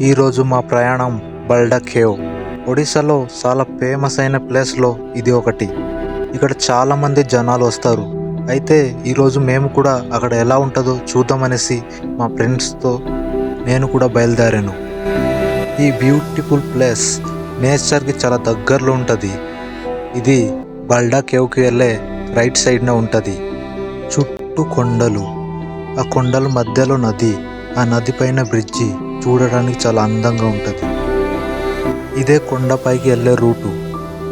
ఈరోజు మా ప్రయాణం బల్డా కేవ్ ఒడిశాలో చాలా ఫేమస్ అయిన ప్లేస్లో ఇది ఒకటి. ఇక్కడ చాలా మంది జనాలు వస్తారు. అయితే ఈరోజు మేము కూడా అక్కడ ఎలా ఉంటుందో చూద్దామనేసి మా ఫ్రెండ్స్తో నేను కూడా బయలుదేరాను. ఈ బ్యూటిఫుల్ ప్లేస్ నేచర్కి చాలా దగ్గరలో ఉంటుంది. ఇది బల్డా కేవ్కి వెళ్ళే రైట్ సైడ్న ఉంటుంది. చుట్టూ కొండలు. ఆ కొండల మధ్యలో నది. ఆ నది పైన బ్రిడ్జి. చూడడానికి చాలా అందంగా ఉంటుంది. ఇదే కొండపైకి వెళ్ళే రూటు.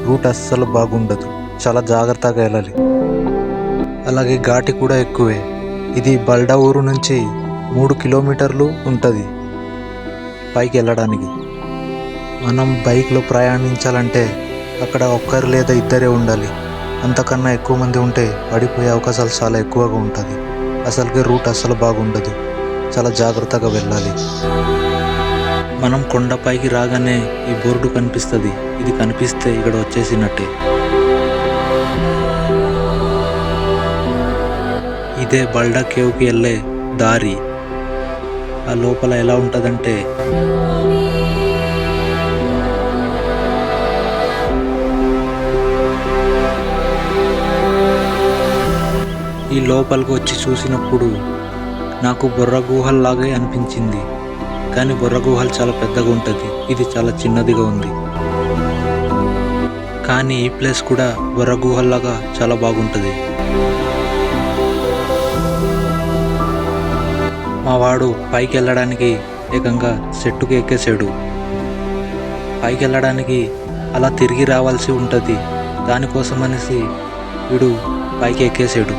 రూట్ అస్సలు బాగుండదు. చాలా జాగ్రత్తగా వెళ్ళాలి. అలాగే ఘాటి కూడా ఎక్కువే. ఇది బల్డా ఊరు నుంచి మూడు కిలోమీటర్లు ఉంటుంది పైకి వెళ్ళడానికి. మనం బైక్లో ప్రయాణించాలంటే అక్కడ ఒక్కరు లేదా ఇద్దరే ఉండాలి. అంతకన్నా ఎక్కువ మంది ఉంటే పడిపోయే అవకాశాలు చాలా ఎక్కువగా ఉంటుంది. అసలుకి రూట్ అస్సలు బాగుండదు. చాలా జాగ్రత్తగా వెళ్ళాలి. మనం కొండపైకి రాగానే ఈ బోర్డు కనిపిస్తుంది. ఇది కనిపిస్తే ఇక్కడ వచ్చేసినట్టే. ఇదే బల్డా కేవ్కి వెళ్ళే దారి. ఆ లోపల ఎలా ఉంటుందంటే ఈ లోపలికి వచ్చి చూసినప్పుడు నాకు బుర్ర గుహల్లాగే అనిపించింది. కానీ బొర్ర గుహలు చాలా పెద్దగా ఉంటుంది. ఇది చాలా చిన్నదిగా ఉంది. కానీ ఈ ప్లేస్ కూడా బొర్ర గుహల్లాగా చాలా బాగుంటుంది. మా వాడు పైకి వెళ్ళడానికి ఏకంగా చెట్టుకు ఎక్కేసాడు పైకి వెళ్ళడానికి అలా తిరిగి రావాల్సి ఉంటుంది. దానికోసం అనేసి వీడు పైకి ఎక్కేసాడు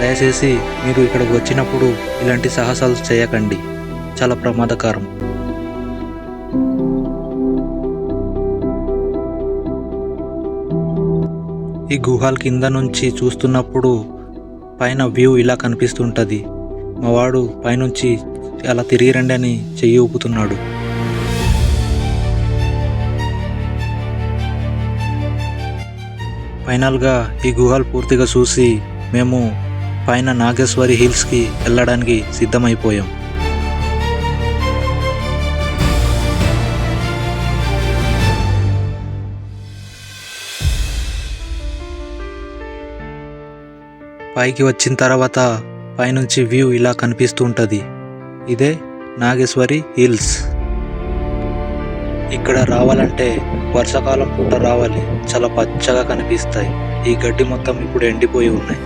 దయచేసి మీరు ఇక్కడికి వచ్చినప్పుడు ఇలాంటి సాహసాలు చేయకండి. చాలా ప్రమాదకరం. ఈ గుహాల కింద నుంచి చూస్తున్నప్పుడు పైన వ్యూ ఇలా కనిపిస్తుంటుంది. మా వాడు పైనుంచి అలా తిరిగి రండి అని చెయ్యి ఊపుతున్నాడు. ఫైనల్గా ఈ గుహలు పూర్తిగా చూసి మేము పైన నాగేశ్వరి హిల్స్కి వెళ్ళడానికి సిద్ధమైపోయాం. పైకి వచ్చిన తర్వాత పైనుంచి వ్యూ ఇలా కనిపిస్తూ ఉంటుంది. ఇదే నాగేశ్వరి హిల్స్. ఇక్కడ రావాలంటే వర్షాకాలం పూట రావాలి. చాలా పచ్చగా కనిపిస్తాయి. ఈ గడ్డి మొత్తం ఇప్పుడు ఎండిపోయి ఉన్నాయి.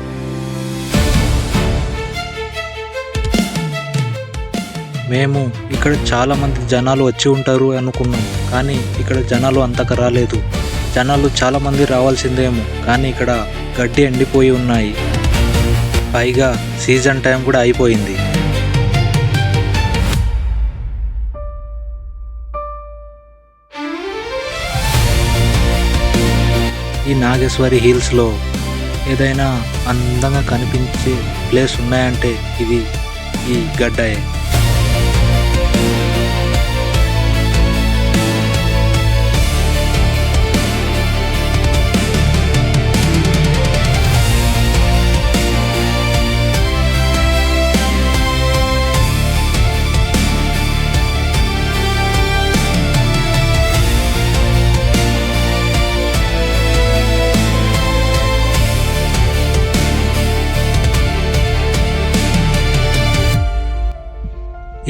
మేము ఇక్కడ చాలా మంది జనాలు వచ్చి ఉంటారు అనుకున్నాం. కానీ ఇక్కడ జనాలు అంతగా రాలేదు. జనాలు చాలా మంది రావాల్సిందేమో. కానీ ఇక్కడ గడ్డి ఎండిపోయి ఉన్నాయి. పైగా సీజన్ టైం కూడా అయిపోయింది. ఈ నాగేశ్వరి హిల్స్లో ఏదైనా అందంగా కనిపించే ప్లేస్ ఉన్నాయంటే ఇది ఈ గడ్డయే.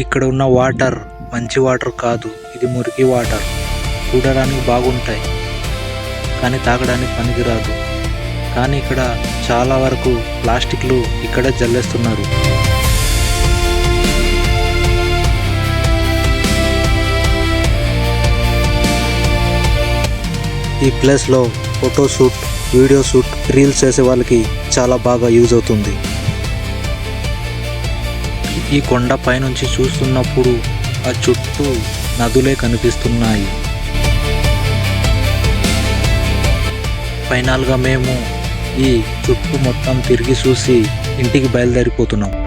ఇక్కడ ఉన్న వాటర్ మంచి వాటర్ కాదు ఇది మురికి వాటర్. చూడడానికి బాగుంటాయి కానీ తాగడానికి పనికిరాదు. కానీ ఇక్కడ చాలా వరకు ప్లాస్టిక్లు ఇక్కడే జల్లేస్తున్నారు. ఈ ప్లేస్లో photo shoot video shoot reels చేసే వాళ్ళకి చాలా బాగా యూజ్ అవుతుంది. ఈ కొండ పైనుంచి చూస్తున్నప్పుడు ఆ చుట్టూ నదులే కనిపిస్తున్నాయి. ఫైనల్గా మేము ఈ చుట్టూ మొత్తం తిరిగి చూసి ఇంటికి బయలుదేరిపోతున్నాం.